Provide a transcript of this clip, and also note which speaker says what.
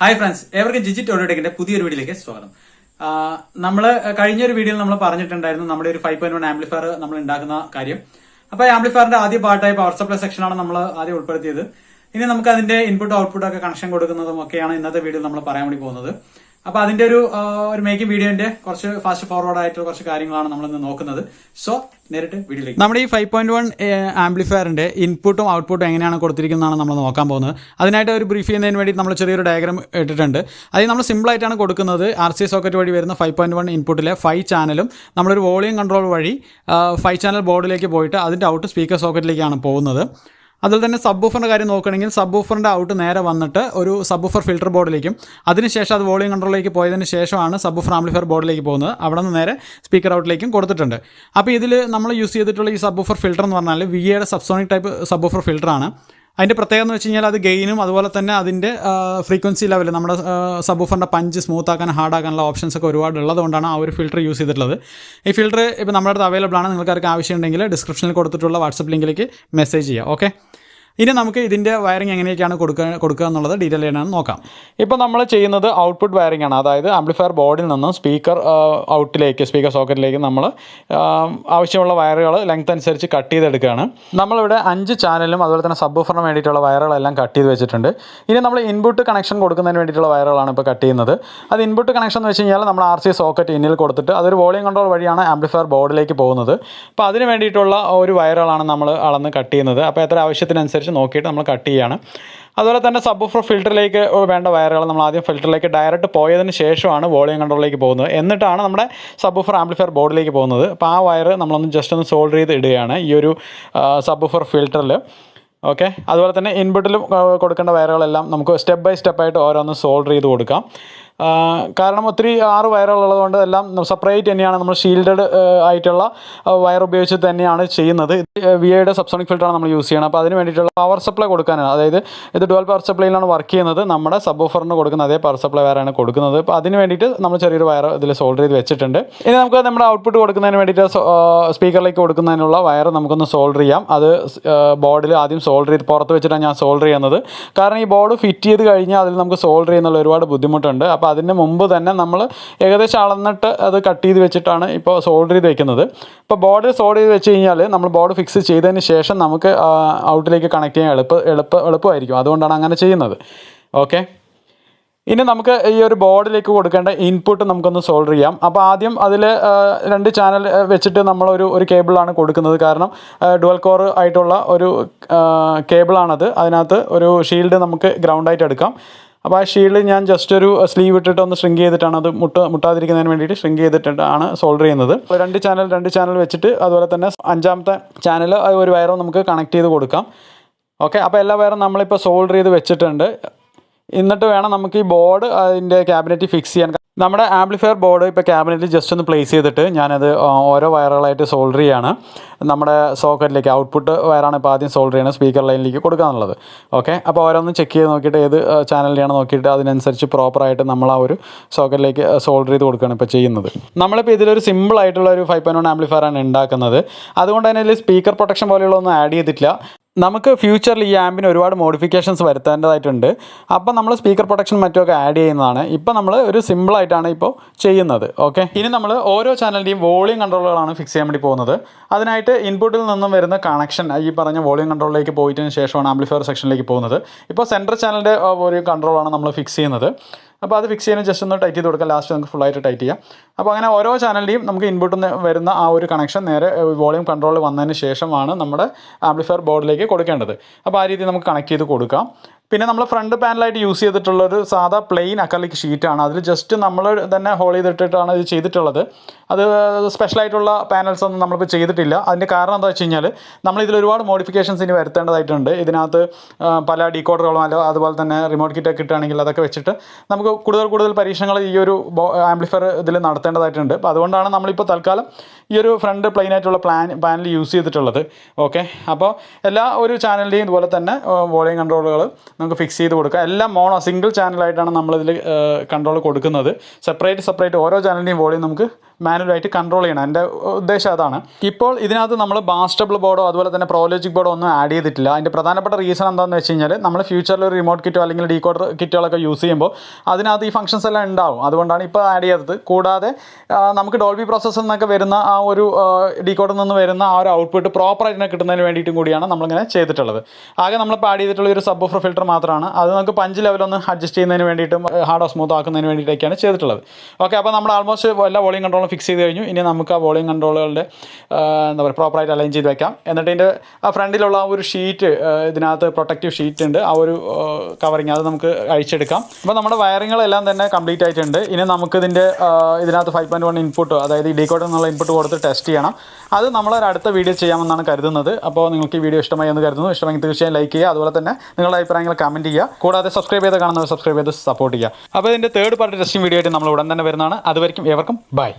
Speaker 1: Hi friends ഏവർക്കും ജിജിറ്റ് ഓഡിയോടെക്കിന്റെ പുതിയൊരു വീഡിയോയിലേക്ക് സ്വാഗതം. നമ്മൾ കഴിഞ്ഞ ഒരു വീഡിയോയിൽ നമ്മൾ പറഞ്ഞിട്ടുണ്ടായിരുന്നു നമ്മുടെ ഒരു ഫൈവ് പോയിന്റ് വൺ ആംപ്ലിഫയർ നമ്മൾ ഉണ്ടാക്കുന്ന കാര്യം. അപ്പൊ ആംപ്ലിഫയറിന്റെ ആദ്യ പാർട്ടായി പവർ സപ്ലൈ സെക്ഷനാണ് നമ്മൾ ആദ്യം ഉൾപ്പെടുത്തിയത്. ഇനി നമുക്ക് അതിന്റെ ഇൻപുട്ട് ഔട്ട്പുട്ട് ഒക്കെ കണക്ഷൻ കൊടുക്കുന്നതും ഒക്കെയാണ് ഇന്നത്തെ വീഡിയോയിൽ നമ്മൾ പറയാൻ വേണ്ടി പോകുന്നത്. അപ്പൊ അതിന്റെ ഒരു ഒരു മേക്കിംഗ് വീഡിയോന്റെ കുറച്ച് ഫാസ്റ്റ് ഫോർവേഡ് ആയിട്ടുള്ള കുറച്ച് കാര്യങ്ങളാണ് നമ്മൾ ഇന്ന് നോക്കുന്നത്. സോ നേരിട്ട് വീഡിയോയിലേക്ക്. നമ്മുടെ ഈ ഫൈവ് പോയിന്റ് വൺ ആംപ്ലിഫയറിന്റെ ഇൻപുട്ടും ഔട്ട്പുട്ടും എങ്ങനെയാണ് കൊടുത്തിരിക്കുന്നതാണ് നമ്മൾ നോക്കാൻ പോകുന്നത്. അതിനായിട്ട് ഒരു ബ്രീഫ് ചെയ്യുന്നതിന് വേണ്ടി നമ്മൾ ചെറിയൊരു ഡയഗ്രം ഇട്ടിട്ടുണ്ട്. അതിൽ നമ്മൾ സിമ്പിൾ ആയിട്ടാണ് കൊടുക്കുന്നത്. ആർ സി സോക്കറ്റ് വഴി വരുന്ന ഫൈവ് പോയിന്റ് വൺ ഇൻപുട്ടിലെ ഫൈവ് ചാനലും നമ്മളൊരു വോളിയം കൺട്രോൾ വഴി ഫൈവ് ചാനൽ ബോർഡിലേക്ക് പോയിട്ട് അതിന്റെ ഔട്ട് സ്പീക്കർ സോക്കറ്റിലേക്കാണ് പോകുന്നത്. അതുപോലെ തന്നെ സബ് ബൂഫറിന്റെ കാര്യം നോക്കുകയാണെങ്കിൽ സബ് ബൂഫറിന്റെ ഔട്ട് നേരെ വന്നിട്ട് ഒരു സബ് ബൂഫർ ഫിൽറ്റർ ബോർഡിലേക്കും അതിനുശേഷം അത് വോളിയം കൺട്രോളിലേക്ക് പോയതിന് ശേഷമാണ് സബ് ബൂഫർ ആംപ്ലിഫയർ ബോർഡിലേക്ക് പോകുന്നത്. അവിടെ നിന്ന് നേരെ സ്പീക്കർ ഔട്ടിലേക്കും കൊടുത്തിട്ടുണ്ട്. അപ്പോൾ ഇതിൽ നമ്മൾ യൂസ് ചെയ്തിട്ടുള്ള ഈ സബ് ബൂഫർ ഫിൽറ്റർ എന്ന് പറഞ്ഞാൽ വി എയുടെ സബ്സോണിക് ടൈപ്പ് സബ് ബൂഫർ ഫിൽറ്ററാണ് അതിന്റെ പ്രത്യേകത എന്ന് വെച്ച് കഴിഞ്ഞാൽ അത് ഗെയിനും അതുപോലെ തന്നെ അതിന്റെ ഫ്രീക്വൻസി ലെവൽ നമ്മുടെ സബ് ബൂഫറിന്റെ പഞ്ച് സ്മൂത്ത് ആക്കാൻ ഹാർഡ് ആക്കാനുള്ള ഓപ്ഷൻസ് ഒക്കെ ഒരുപാട് ഉള്ളതുകൊണ്ടാണ് ആ ഒരു ഫിൽറ്റർ യൂസ് ചെയ്തിട്ടുള്ളത്. ഈ ഫിൽറ്റർ ഇപ്പോൾ നമ്മുടെ അടുത്ത് അവൈലബിൾ ആണ്. നിങ്ങൾക്ക് ആർക്കും ആവശ്യമുണ്ടെങ്കിൽ ഡിസ്ക്രിപ്ഷനിൽ കൊടുത്തിട്ടുള്ള വാട്സപ്പ് ലിങ്കിലേക്ക് മെസ്സേജ് ചെയ്യുക. ഓക്കെ ഇനി നമുക്ക് ഇതിന്റെ വയറിംഗ് എങ്ങനെയൊക്കെയാണ് കൊടുക്കുക കൊടുക്കുക എന്നുള്ളത് ഡീറ്റെയിൽ ചെയ്യണമെന്ന് നോക്കാം. ഇപ്പോൾ നമ്മൾ ചെയ്യുന്നത് ഔട്ട്പുട്ട് വയറിംഗ് ആണ്. അതായത് ആംപ്ലിഫയർ ബോർഡിൽ നിന്നും സ്പീക്കർ ഔട്ടിലേക്ക് സ്പീക്കർ സോക്കറ്റിലേക്ക് നമ്മൾ ആവശ്യമുള്ള വയറുകൾ ലെങ്ത് അനുസരിച്ച് കട്ട് ചെയ്തെടുക്കുകയാണ്. നമ്മളിവിടെ അഞ്ച് ചാനലും അതുപോലെ തന്നെ സബ് ഓഫറിന് വേണ്ടിയിട്ടുള്ള വയറുകളെല്ലാം കട്ട് ചെയ്ത് വെച്ചിട്ടുണ്ട്. ഇനി നമ്മൾ ഇൻപുട്ട് കണക്ഷൻ കൊടുക്കുന്നതിന് വേണ്ടിയിട്ടുള്ള വയറുകളാണ് ഇപ്പോൾ കട്ട് ചെയ്യുന്നത്. അത് ഇൻപുട്ട് കണക്ഷൻ എന്ന് വെച്ച് കഴിഞ്ഞാൽ നമ്മൾ ആർ സി സോക്കറ്റ് ഇന്നിൽ കൊടുത്തിട്ട് അതൊരു വോളിയം കൺട്രോൾ വഴിയാണ് ആംപ്ലിഫയർ ബോർഡിലേക്ക് പോകുന്നത്. അപ്പോൾ അതിന് വേണ്ടിയിട്ടുള്ള ഒരു വയറുകളാണ് നമ്മൾ അളന്ന് കട്ട് ചെയ്യുന്നത്. അപ്പോൾ എത്ര ആവശ്യത്തിനനുസരിച്ച് നോക്കിയിട്ട് നമ്മൾ കട്ട് ചെയ്യുകയാണ് അതുപോലെ തന്നെ സബ് ഓഫർ ഫിൽറ്ററിലേക്ക് വേണ്ട വയറുകൾ നമ്മൾ ആദ്യം ഫിൽറ്ററിലേക്ക് ഡയറക്റ്റ് പോയതിന് ശേഷമാണ് വോളിയം കൺട്രോളിലേക്ക് പോകുന്നത്. എന്നിട്ടാണ് നമ്മുടെ സബ് ഓഫർ ആംപ്ലിഫയർ ബോർഡിലേക്ക് പോകുന്നത്. അപ്പോൾ ആ വയർ നമ്മളൊന്ന് ജസ്റ്റ് ഒന്ന് സോൾഡർ ചെയ്ത് ഇടുകയാണ് ഈ ഒരു സബ് ഓഫർ ഫിൽറ്ററിൽ ഓക്കെ അതുപോലെ തന്നെ ഇൻപുട്ടിലും കൊടുക്കേണ്ട വയറുകളെല്ലാം നമുക്ക് സ്റ്റെപ്പ് ബൈ സ്റ്റെപ്പായിട്ട് ഓരോന്ന് സോൾഡർ ചെയ്ത് കൊടുക്കാം. കാരണം ഒത്തിരി ആറ് വയറുകളുള്ളതുകൊണ്ട് എല്ലാം സെപ്പറേറ്റ് തന്നെയാണ് നമ്മൾ ഷീൽഡഡ് ആയിട്ടുള്ള വയർ ഉപയോഗിച്ച് തന്നെയാണ് ചെയ്യുന്നത്. വി ഐയുടെ സബ്സോണിക് ഫിൽറ്ററാണ് നമ്മൾ യൂസ് ചെയ്യണം അപ്പോൾ അതിന് വേണ്ടിയിട്ടുള്ള പവർ സപ്ലൈ കൊടുക്കാനാണ്. അതായത് ഇത് ഡുവൽ പവർ സപ്ലൈയിലാണ് വർക്ക് ചെയ്യുന്നത്. നമ്മുടെ സബ് ഓഫറിന് കൊടുക്കുന്ന അതേ പവർ സപ്ലൈ വയറാണ് കൊടുക്കുന്നത്. അപ്പോൾ അതിന് വേണ്ടിയിട്ട് നമ്മൾ ചെറിയൊരു വയർ ഇതിൽ സോൾഡർ ചെയ്ത് വെച്ചിട്ടുണ്ട്. ഇനി നമുക്ക് നമ്മുടെ ഔട്ട്പുട്ട് കൊടുക്കുന്നതിന് വേണ്ടിയിട്ട് സ്പീക്കറിലേക്ക് കൊടുക്കുന്നതിനുള്ള വയർ നമുക്കൊന്ന് സോൾഡർ ചെയ്യാം. അത് ബോർഡിൽ ആദ്യം സോൾഡർ ചെയ്ത് പുറത്ത് വെച്ചിട്ടാണ് ഞാൻ സോൾഡർ ചെയ്യുന്നത്. കാരണം ഈ ബോർഡ് ഫിറ്റ് ചെയ്ത് കഴിഞ്ഞാൽ അതിൽ നമുക്ക് സോൾഡർ ചെയ്യുന്നുള്ള ഒരുപാട് ബുദ്ധിമുട്ടുണ്ട്. അപ്പോൾ അതിന് മുമ്പ് തന്നെ നമ്മൾ ഏകദേശം അളന്നിട്ട് അത് കട്ട് ചെയ്ത് വെച്ചിട്ടാണ് ഇപ്പോൾ സോൾഡർ ചെയ്ത് വെക്കുന്നത്. ഇപ്പോൾ ബോർഡ് സോൾഡർ ചെയ്ത് വെച്ച് കഴിഞ്ഞാൽ നമ്മൾ ബോർഡ് ഫിക്സ് ചെയ്തതിന് ശേഷം നമുക്ക് ഔട്ടിലേക്ക് കണക്ട് ചെയ്യാൻ എളുപ്പ എളുപ്പ എളുപ്പമായിരിക്കും. അതുകൊണ്ടാണ് അങ്ങനെ ചെയ്യുന്നത്. ഓക്കെ ഇനി നമുക്ക് ഈ ഒരു ബോർഡിലേക്ക് കൊടുക്കേണ്ട ഇൻപുട്ട് നമുക്കൊന്ന് സോൾവ് ചെയ്യാം. അപ്പോൾ ആദ്യം അതിൽ രണ്ട് ചാനൽ വെച്ചിട്ട് നമ്മളൊരു ഒരു കേബിളാണ് കൊടുക്കുന്നത്. കാരണം ഡുവൽ കോർ ആയിട്ടുള്ള ഒരു കേബിളാണത് അതിനകത്ത് ഒരു ഷീൽഡ് നമുക്ക് ഗ്രൗണ്ടായിട്ട് എടുക്കാം. അപ്പോൾ ആ ഷീൽഡ് ഞാൻ ജസ്റ്റ് ഒരു സ്ലീവ് ഇട്ടിട്ട് ഒന്ന് ഷ്രിങ്ക് ചെയ്തിട്ടാണ് അത് മുട്ട മുട്ടാതിരിക്കുന്നതിന് വേണ്ടിയിട്ട് ഷ്രിങ്ക് ചെയ്തിട്ടാണ് സോൾഡർ ചെയ്യുന്നത്. രണ്ട് ചാനൽ രണ്ട് ചാനൽ വെച്ചിട്ട് അതുപോലെ തന്നെ അഞ്ചാമത്തെ ചാനൽ ഒരു വയറും നമുക്ക് കണക്ട് ചെയ്ത് കൊടുക്കാം. ഓക്കെ അപ്പോൾ എല്ലാ വയറും നമ്മളിപ്പോൾ സോൾഡർ ചെയ്ത് വെച്ചിട്ടുണ്ട്. എന്നിട്ട് വേണം നമുക്ക് ഈ ബോർഡ് അതിന്റെ ക്യാബിനറ്റ് ഫിക്സ് ചെയ്യാൻ. നമ്മുടെ ആംപ്ലിഫയർ ബോർഡ് ഇപ്പോൾ ക്യാബിനറ്റിൽ ജസ്റ്റ് ഒന്ന് പ്ലേസ് ചെയ്തിട്ട് ഞാനത് ഓരോ വയറുകളായിട്ട് സോൾഡർ ചെയ്യാണ്. നമ്മുടെ സോക്കറ്റിലേക്ക് ഔട്ട്പുട്ട് വയറാണ് ഇപ്പോൾ ആദ്യം സോൾഡർ ചെയ്യണം സ്പീക്കർ ലൈനിലേക്ക് കൊടുക്കാന്നുള്ളത്. ഓക്കെ അപ്പോൾ ഓരോന്നും ചെക്ക് ചെയ്ത് നോക്കിയിട്ട് ഏത് ചാനലിലാണ് നോക്കിയിട്ട് അതിനനുസരിച്ച് പ്രോപ്പറായിട്ട് നമ്മൾ ആ ഒരു സോക്കറ്റിലേക്ക് സോൾഡർ ചെയ്ത് കൊടുക്കുകയാണ് ഇപ്പോൾ ചെയ്യുന്നത്. നമ്മളിപ്പോൾ ഇതിലൊരു സിമ്പിൾ ആയിട്ടുള്ള ഒരു ഫൈവ് പോയിന്റ് വൺ ആംപ്ലിഫയർ ആണ് ഉണ്ടാക്കുന്നത്. അതുകൊണ്ട് തന്നെ ഇതിൽ സ്പീക്കർ പ്രൊട്ടക്ഷൻ പോലെയുള്ള ഒന്നും ആഡ് ചെയ്തിട്ടില്ല. നമുക്ക് ഫ്യൂച്ചറിൽ ഈ ആമ്പിന് ഒരുപാട് മോഡിഫിക്കേഷൻസ് വരുത്തേണ്ടതായിട്ടുണ്ട്. അപ്പം നമ്മൾ സ്പീക്കർ പ്രൊട്ടക്ഷൻ മറ്റുമൊക്കെ ആഡ് ചെയ്യുന്നതാണ്. ഇപ്പം നമ്മൾ ഒരു സിമ്പിളായിട്ടാണ് ഇപ്പോൾ ചെയ്യുന്നത്. ഓക്കെ ഇനി നമ്മൾ ഓരോ ചാനലിന്റെയും വോളിയം കൺട്രോളുകളാണ് ഫിക്സ് ചെയ്യാൻ വേണ്ടി പോകുന്നത്. അതിനായിട്ട് ഇൻപുട്ടിൽ നിന്നും വരുന്ന കണക്ഷൻ ഈ പറഞ്ഞ വോളിയം കൺട്രോളിലേക്ക് പോയിട്ടതിന് ശേഷമാണ് ആംപ്ലിഫയർ സെക്ഷനിലേക്ക് പോകുന്നത്. ഇപ്പോൾ സെൻട്രൽ ചാനലിന്റെ ഒരു കൺട്രോളാണ് നമ്മൾ ഫിക്സ് ചെയ്യുന്നത്. അപ്പോൾ അത് ഫിക്സ് ചെയ്യാൻ ജസ്റ്റ് ഒന്ന് ടൈറ്റ് ചെയ്ത് കൊടുക്കാം. ലാസ്റ്റ് നമുക്ക് ഫുള്ളായിട്ട് ടൈറ്റ് ചെയ്യാം. അപ്പോൾ അങ്ങനെ ഓരോ ചാനലിന്റെയും നമുക്ക് ഇൻപുട്ടിൽ നിന്ന് വരുന്ന ആ ഒരു കണക്ഷൻ നേരെ വോളിയം കൺട്രോൾ വന്നതിന് ശേഷമാണ് നമ്മുടെ ആംപ്ലിഫയർ ബോർഡിലേക്ക് കൊടുക്കേണ്ടത്. അപ്പോൾ ആ രീതിയിൽ നമുക്ക് കണക്ട് ചെയ്ത് കൊടുക്കാം. പിന്നെ നമ്മൾ ഫ്രണ്ട് പാനലായിട്ട് യൂസ് ചെയ്തിട്ടുള്ളൊരു സാധാ പ്ലെയിൻ അക്കലിക് ഷീറ്റാണ് അതിൽ ജസ്റ്റ് നമ്മൾ തന്നെ ഹോൾ ചെയ്തിട്ടിട്ടാണ് ഇത് ചെയ്തിട്ടുള്ളത്. അത് സ്പെഷ്യലായിട്ടുള്ള പാനൽസ് ഒന്നും നമ്മളിപ്പോൾ ചെയ്തിട്ടില്ല. അതിന്റെ കാരണം എന്താ വെച്ച് കഴിഞ്ഞാൽ നമ്മൾ ഇതിൽ ഒരുപാട് മോഡിഫിക്കേഷൻസ് ഇനി വരുത്തേണ്ടതായിട്ടുണ്ട്. ഇതിനകത്ത് പല ഡീകോഡറുകളും അല്ല അതുപോലെ തന്നെ റിമോട്ട് കിറ്റൊക്കെ കിട്ടുകയാണെങ്കിൽ അതൊക്കെ വെച്ചിട്ട് നമുക്ക് കൂടുതൽ കൂടുതൽ പരീക്ഷണങ്ങൾ ഈ ഒരു ആംപ്ലിഫയർ ഇതിൽ നടത്തേണ്ടതായിട്ടുണ്ട്. അപ്പോൾ അതുകൊണ്ടാണ് നമ്മളിപ്പോൾ തൽക്കാലം ഈ ഒരു ഫ്രണ്ട് പ്ലെയിൻ ആയിട്ടുള്ള പ്ലാൻ പാനൽ യൂസ് ചെയ്തിട്ടുള്ളത്. ഓക്കെ അപ്പോൾ എല്ലാ ഒരു ചാനലിന്റെയും ഇതുപോലെ തന്നെ വോളിയം കൺട്രോളുകൾ നമുക്ക് ഫിക്സ് ചെയ്ത് കൊടുക്കാം. എല്ലാം മോണോ സിംഗിൾ ചാനലായിട്ടാണ് നമ്മളിതിൽ കൺട്രോൾ കൊടുക്കുന്നത്. സെപ്പറേറ്റ് സെപ്പറേറ്റ് ഓരോ ചാനലിന്റെയും വോളിയം നമുക്ക് മാനുവലായിട്ട് കൺട്രോൾ ചെയ്യണം. എന്റെ ഉദ്ദേശം അതാണ്. ഇപ്പോൾ ഇതിനകത്ത് നമ്മൾ ബാസ്റ്റബിൾ ബോർഡോ അതുപോലെ തന്നെ പ്രോലോജിക് ബോർഡോ ഒന്നും ആഡ് ചെയ്തിട്ടില്ല. അതിന്റെ പ്രധാനപ്പെട്ട റീസൺ എന്താണെന്ന് വെച്ച് കഴിഞ്ഞാൽ നമ്മൾ ഫ്യൂച്ചറിൽ ഒരു റിമോട്ട് കിറ്റോ അല്ലെങ്കിൽ ഡീകോഡർ കിറ്റുകളൊക്കെ യൂസ് ചെയ്യുമ്പോൾ അതിനകത്ത് ഈ ഫംഗ്ഷൻസ് എല്ലാം ഉണ്ടാവും. അതുകൊണ്ടാണ് ഇപ്പോൾ ആഡ് ചെയ്തത്. കൂടാതെ നമുക്ക് ഡോൾബി പ്രോസസ്സിൽ എന്നൊക്കെ വരുന്ന ആ ഒരു ഡീകോഡിൽ നിന്ന് വരുന്ന ആ ഒരു ഔട്ട്പുട്ട് പ്രോപ്പറായിട്ട് കിട്ടുന്നതിന് വേണ്ടിയിട്ടും കൂടിയാണ് നമ്മളിങ്ങനെ ചെയ്തിട്ടുള്ളത്. ആകെ നമ്മളിപ്പോൾ ആഡ് ചെയ്തിട്ടുള്ള ഒരു സബ് ഓഫർ ഫിൽറ്റർ മാത്രമാണ്. അത് നമുക്ക് പഞ്ച് ലെവലൊന്ന് അഡ്ജസ്റ്റ് ചെയ്യുന്നതിന് വേണ്ടിയിട്ടും ഹാർഡ് സ്മൂത്ത് ആക്കുന്നതിന് വേണ്ടിയിട്ടൊക്കെയാണ് ചെയ്തിട്ടുള്ളത്. ഓക്കെ അപ്പോൾ നമ്മൾ ആൾമോസ്റ്റ് എല്ലാ വോളിയം ഫിക്സ് ചെയ്ത് കഴിഞ്ഞു. ഇനി നമുക്ക് ആ വോളിയം കൺട്രോളുകളുടെ എന്താ പറയുക പ്രോപ്പറായിട്ട് അലൈൻ ചെയ്ത് വെക്കാം. എന്നിട്ട് ഇതിന്റെ ആ ഫ്രണ്ടിലുള്ള ആ ഒരു ഷീറ്റ് ഇതിനകത്ത് പ്രൊട്ടക്റ്റീവ് ഷീറ്റ് ഉണ്ട്. ആ ഒരു കവറിങ് അത് നമുക്ക് അഴിച്ചെടുക്കാം. അപ്പോൾ നമ്മുടെ വയറിങ്ങളെല്ലാം തന്നെ കംപ്ലീറ്റ് ആയിട്ടുണ്ട്. ഇനി നമുക്ക് ഇതിന്റെ ഇതിനകത്ത് ഫൈവ് പോയിന്റ് വൺ ഇൻപുട്ട് അതായത് ഡീകോഡ് എന്നുള്ള ഇൻപുട്ട് കൊടുത്ത് ടെസ്റ്റ് ചെയ്യണം. അത് നമ്മളൊരു അടുത്ത വീഡിയോ ചെയ്യാമെന്നാണ് കരുതുന്നത്. അപ്പോൾ നിങ്ങൾക്ക് ഈ വീഡിയോ ഇഷ്ടമായി എന്ന് കരുതുന്നു. ഇഷ്ടമെങ്കിൽ തീർച്ചയായും ലൈക്ക് ചെയ്യുക. അതുപോലെ തന്നെ നിങ്ങളുടെ അഭിപ്രായങ്ങൾ കമന്റ് ചെയ്യുക. കൂടാതെ സബ്സ്ക്രൈബ് ചെയ്ത് കാണുന്നവർ സബ്സ്ക്രൈബ് ചെയ്ത് സപ്പോർട്ട് ചെയ്യുക. അപ്പോൾ ഇതിന്റെ തേർഡ് പാർട്ടി ടെസ്റ്റിംഗ് വീഡിയോ ആയിട്ട് നമ്മൾ ഉടൻ തന്നെ വരുന്നതാണ്. അതുവരെയും ഏവർക്കും ബൈ